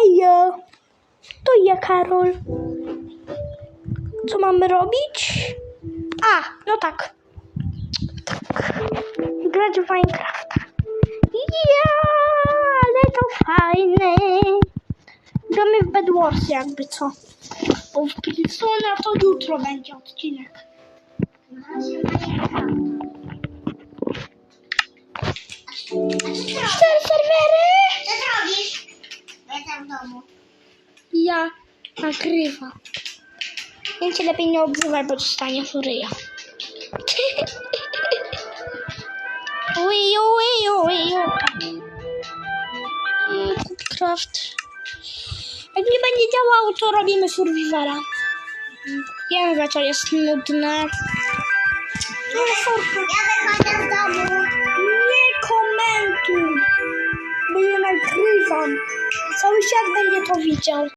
Hejo! To ja, Karol. Co mamy robić? A, no tak. Grać w Minecrafta. Ja, ale to fajne. Gramy w Bed Wars jakby co. Bo w Pilsona to jutro będzie odcinek. Co ty robisz? Domu. Ja nagrywam. Więc się lepiej nie obrywaj, bo dostanie furyja. Uju, uju, uju. Mm, Craft. Jak nie będzie działał, to robimy survivora. Wiem, że to jest nudne. Nagrywam. Cały świat będzie to widział.